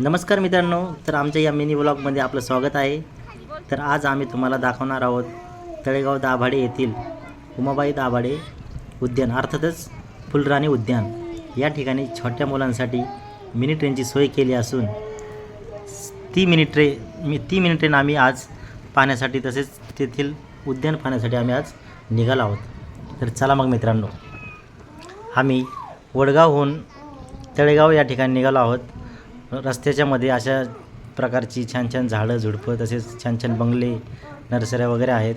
नमस्कार मित्रांनो तर आमच्या या मिनी ब्लॉगमध्ये आपलं स्वागत आहे. तर आज आम्ही तुम्हाला दाखवणार आहोत तळेगाव दाभाडे येथील उमाबाई दाभाडे उद्यान अर्थातच फुलराणी उद्यान. या ठिकाणी छोट्या मुलांसाठी मिनी ट्रेनची सोय केली असून ती मिनी ट्रे मी ती मिनी ट्रेन आम्ही आज पाहण्यासाठी तसेच तेथील उद्यान पाहण्यासाठी आम्ही आज निघालो आहोत. तर चला मग मित्रांनो आम्ही वडगावहून तळेगाव या ठिकाणी निघालो आहोत. रस्त्याच्या मध्ये अशा प्रकारची छान छान झाडं झुडपं तसेच छान छान बंगले नर्सऱ्या वगैरे आहेत.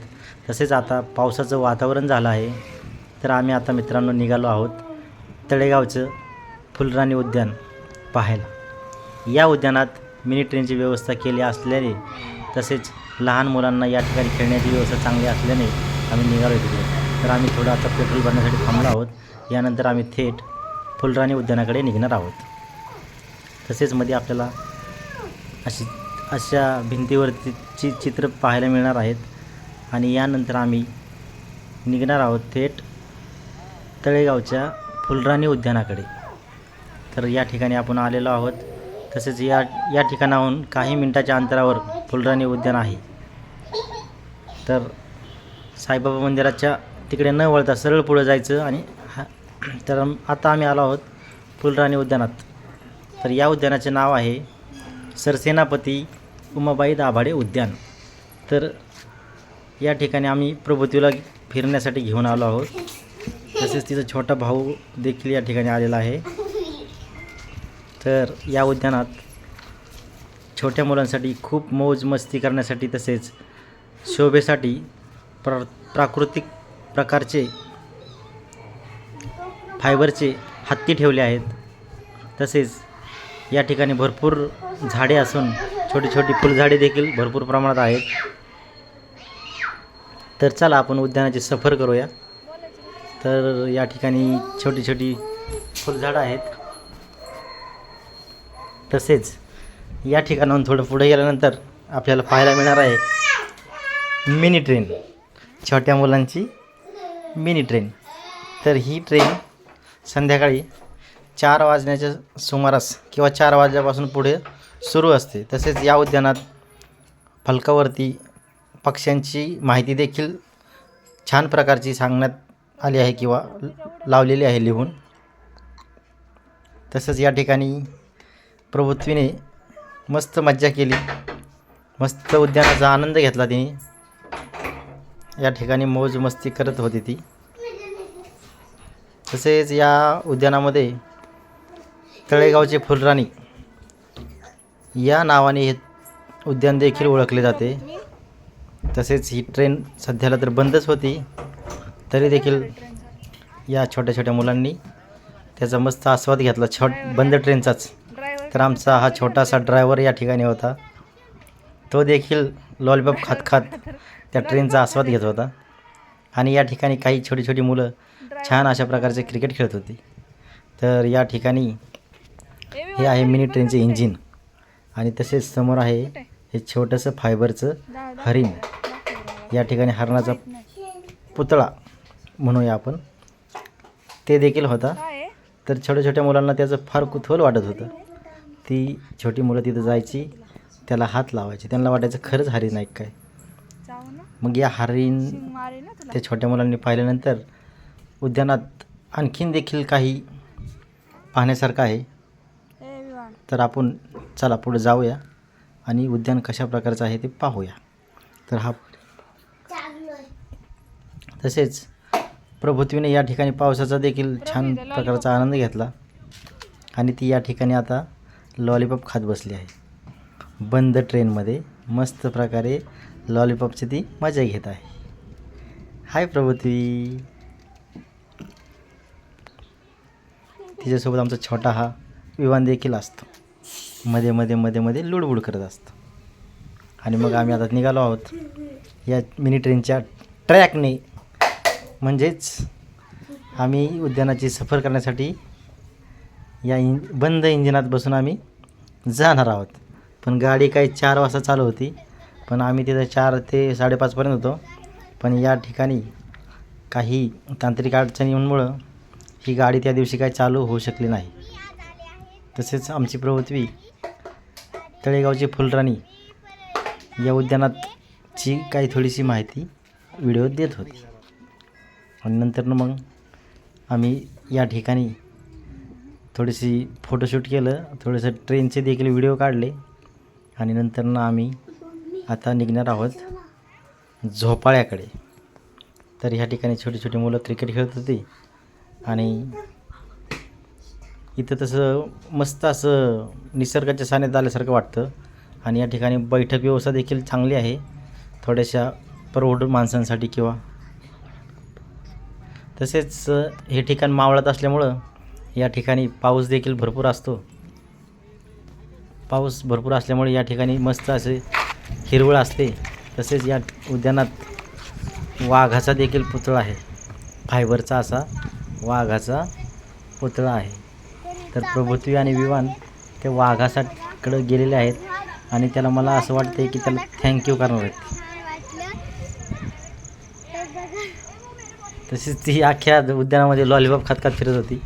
तसेच आता पावसाचं वातावरण झालं आहे. तर आम्ही आता मित्रांनो निघालो आहोत तळेगावचं फुलराणी उद्यान पाहायला. या उद्यानात मिनी ट्रेनची व्यवस्था केली असल्याने तसेच लहान मुलांना या ठिकाणी खेळण्याची व्यवस्था चांगली असल्याने आम्ही निघालो तिकडे तर आम्ही थोडं आता पेट्रोल भरण्यासाठी थांबलो आहोत. यानंतर आम्ही थेट फुलराणी उद्यानाकडे निघणार आहोत. तसेच मध्ये आपल्याला अशी अशा भिंतीवरती चि चित्र पाहायला मिळणार आहेत. आणि यानंतर आम्ही निघणार आहोत थेट तळेगावच्या फुलराणी उद्यानाकडे. तर या ठिकाणी आपण आलेलो आहोत. तसेच या या ठिकाणाहून काही मिनटाच्या अंतरावर फुलराणी उद्यान आहे. तर साईबाबा मंदिराच्या तिकडे न वळता सरळ पुढं जायचं आणि हा तर आता आम्ही आलो आहोत फुलराणी उद्यानात. तर या उद्यानाचे नाव आहे सरसेनापती उमाबाई दाभाडे उद्यान. तर या ठिकाणी आम्ही प्रभुतीला फिरण्यासाठी घेऊन आलो आहोत. तसेच तिचा छोटा भाऊ देखील या ठिकाणी आलेला आहे. तर या उद्यानात छोट्या मुलांसाठी खूप मौज मस्ती करण्यासाठी तसेच शोभेसाठी प्र प्राकृतिक प्रकारचे फायबरचे हत्ती ठेवले आहेत. तसेच या ठिकाणी भरपूर झाडे असून छोटी छोटी फुलझाडे देखील भरपूर प्रमाणात आहेत. तर चला आपण उद्यानाची सफर करूया. तर या ठिकाणी छोटी छोटी फुलझाडं आहेत. तसेच या ठिकाणाहून थोडं पुढे गेल्यानंतर आपल्याला पाहायला मिळणार आहे मिनी ट्रेन. छोट्या मुलांची मिनी ट्रेन. तर ही ट्रेन संध्याकाळी चार वाजण्याच्या सुमारास किंवा चार वाजल्यापासून पुढे सुरू असते. तसेच या उद्यानात फलकावरती पक्ष्यांची माहिती देखील छान प्रकारची सांगण्यात आली आहे किंवा लावलेली आहे लिहून. तसंच या ठिकाणी प्रभुत्वीने मस्त मज्जा केली. मस्त उद्यानाचा आनंद घेतला तिने. या ठिकाणी मौज मस्ती करत होती ती. तसेच या उद्यानामध्ये तळेगावचे फुलराणी. या नावाने हे उद्यान देखील ओळखले जाते. तसेच ही ट्रेन सध्याला तर बंदच होती. तरी देखील या छोट्या छोट्या मुलांनी त्याचा मस्त आस्वाद घेतला. छोट बंद ट्रेनचाच. तर आमचा हा छोटासा ड्रायव्हर या ठिकाणी होता. तो देखील लॉलीपॉप खात खात त्या ट्रेनचा आस्वाद घेत होता. आणि या ठिकाणी काही छोटी छोटी मुलं छान अशा प्रकारचे क्रिकेट खेळत होती. तर या ठिकाणी हे आहे मिनी ट्रेनचे इंजिन आणि तसेच समोर आहे हे छोटंसं फायबरचं हरिण. या ठिकाणी हरणाचा पुतळा म्हणूया आपण. ते देखील होता. तर छोट्या छोट्या मुलांना त्याचं फार कुतूहल वाटत होतं. ती छोटी मुलं तिथं जायची त्याला हात लावायचे. त्यांना वाटायचं खरंच हरिण आहे काय? मग या हरिण त्या छोट्या मुलांनी पाहिल्यानंतर उद्यानात आणखीन देखील काही पाहण्यासारखं आहे. तर आपण चला पुढे जाऊया आणि उद्यान कशा प्रकारचं आहे ते पाहूया. तर हा तसेच प्रभुत्वीने या ठिकाणी पावसाचा देखील छान प्रकारचा आनंद घेतला. आणि ती या ठिकाणी आता लॉलीपॉप खात बसली आहे. बंद ट्रेनमध्ये मस्त प्रकारे लॉलीपॉपची ती मजा घेत आहे. हाय प्रभुत्वी तिच्यासोबत आमचा छोटा हा विवान देखील असतो. मध्ये मध्ये मध्ये मध्ये लुडबुड करत असतो. आणि मग आम्ही आता निघालो आहोत या मिनी ट्रेनच्या ट्रॅकने म्हणजेच आम्ही उद्यानाची सफर करण्यासाठी या इं बंद इंजिनात बसून आम्ही जाणार आहोत. पण गाडी काही चार वाजता चालू होती. पण आम्ही तिथं चार ते साडेपाचपर्यंत होतो. पण या ठिकाणी काही तांत्रिक अडचणींमुळं ही गाडी त्या दिवशी काही चालू होऊ शकली नाही. तसेच आमची प्रवृत्ती तळेगावची फुलराणी या उद्यानाची काही थोडीशी माहिती व्हिडिओ देत होती. आणि नंतर मग आम्ही या ठिकाणी थोडीशी फोटोशूट केलं. थोडंसं ट्रेनचे देखील व्हिडिओ काढले. आणि नंतर आम्ही आता निघणार आहोत झोपाळ्याकडे. तर ह्या ठिकाणी छोटी छोटी मुलं क्रिकेट खेळत होती. आणि इथं तसं मस्त असं निसर्गाच्या सान्यात आल्यासारखं वाटतं. आणि या ठिकाणी बैठक व्यवस्था देखील चांगली आहे. थोड्याशा प्रौढ माणसांसाठी किंवा तसेच हे ठिकाण मावळात असल्यामुळं या ठिकाणी पाऊस देखील भरपूर असतो. पाऊस भरपूर असल्यामुळे या ठिकाणी मस्त असे हिरवळ असते. तसेच या उद्यानात वाघाचा देखील पुतळा आहे. फायबरचा असा वाघाचा पुतळा आहे. तर प्रभुत्वी आणि विवान ते वाघासाकडं गेलेले आहेत आणि त्याला मला असं वाटतं की त्याला थँक्यू करणार आहेत. तसेच ती अख्ख्या उद्यानामध्ये लॉलीपॉप खात खात फिरत होती.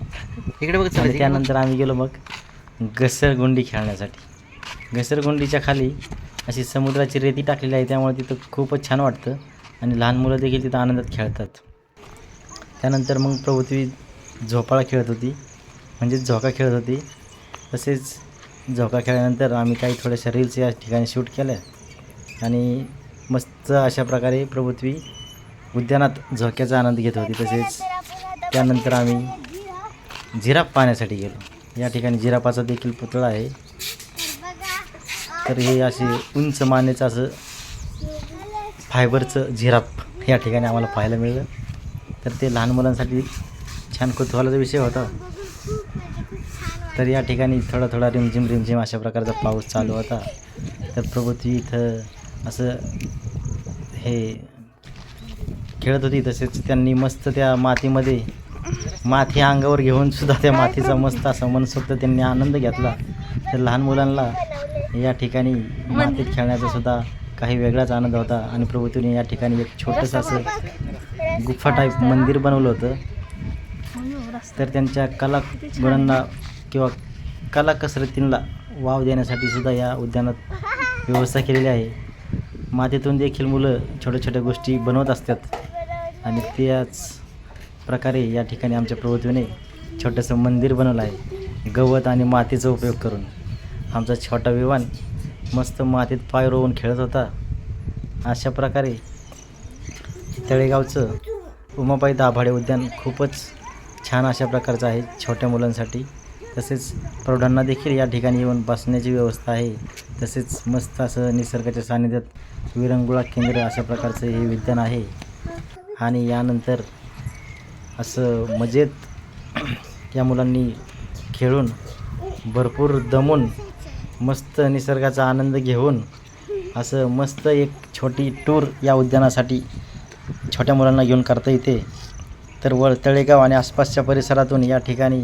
इकडे बघ त्यानंतर आम्ही गेलो मग घसरगुंडी खेळण्यासाठी. घसरगुंडीच्या खाली अशी समुद्राची रेती टाकलेली आहे त्यामुळे तिथं खूपच छान वाटतं आणि लहान मुलं देखील तिथं आनंदात खेळतात. त्यानंतर मग प्रभुत्वी झोपाळा खेळत होती. म्हणजेच झोका खेळत होती. तसेच झोका खेळल्यानंतर आम्ही काही थोड्याशा रील्स या ठिकाणी शूट केल्या. आणि मस्त अशा प्रकारे प्रभुत्वी उद्यानात झोक्याचा आनंद घेत होती. तसेच त्यानंतर आम्ही जिराफ पाहण्यासाठी गेलो. या ठिकाणी जिराफाचा देखील पुतळा आहे. तर हे असे उंच मानेचं असं फायबरचं जिराफ या ठिकाणी आम्हाला पाहायला मिळलं. तर ते लहान मुलांसाठी छान कुतूहलाचा विषय होता. तर या ठिकाणी थोडा थोडा रिमझिम रिमझिम अशा प्रकारचा पाऊस चालू होता. तर प्रभूती इथं असं हे खेळत होती तसेच त्यांनी मस्त त्या मातीमध्ये माती अंगावर घेऊन सुद्धा त्या मातीचा मस्त असा मनसोक्त त्यांनी आनंद घेतला. तर लहान मुलांना या ठिकाणी मातीत खेळण्याचा सुद्धा काही वेगळाच आनंद होता आणि प्रभूतीने या ठिकाणी एक छोटंसं असं गुफा टाईप मंदिर बनवलं होतं. तर त्यांच्या कला गुणांना किंवा कला कसरतींना वाव देण्यासाठी सुद्धा या उद्यानात व्यवस्था केलेली आहे. मातीतून देखील मुलं छोट्या छोट्या गोष्टी बनवत असतात. आणि त्याच प्रकारे या ठिकाणी आमच्या प्रवृत्तीने छोटंसं मंदिर बनवलं आहे. गवत आणि मातीचा उपयोग करून. आमचा छोटा विवान मस्त मातीत पाय रोवून खेळत होता. अशा प्रकारे तळेगावचं उमाबाई दाभाडे उद्यान खूपच छान अशा प्रकारचं आहे छोट्या मुलांसाठी. तसेच प्रौढांना देखील या ठिकाणी येऊन बसण्याची व्यवस्था आहे. तसेच मस्त असं निसर्गाच्या सानिध्यात विरंगुळा केंद्र अशा प्रकारचं हे उद्यान आहे. आणि यानंतर असं मजेत या मुलांनी खेळून भरपूर दमून मस्त निसर्गाचा आनंद घेऊन असं मस्त एक छोटी टूर या उद्यानासाठी छोट्या मुलांना घेऊन करता येते. तर वळ तळेगाव आणि आसपासच्या परिसरातून या ठिकाणी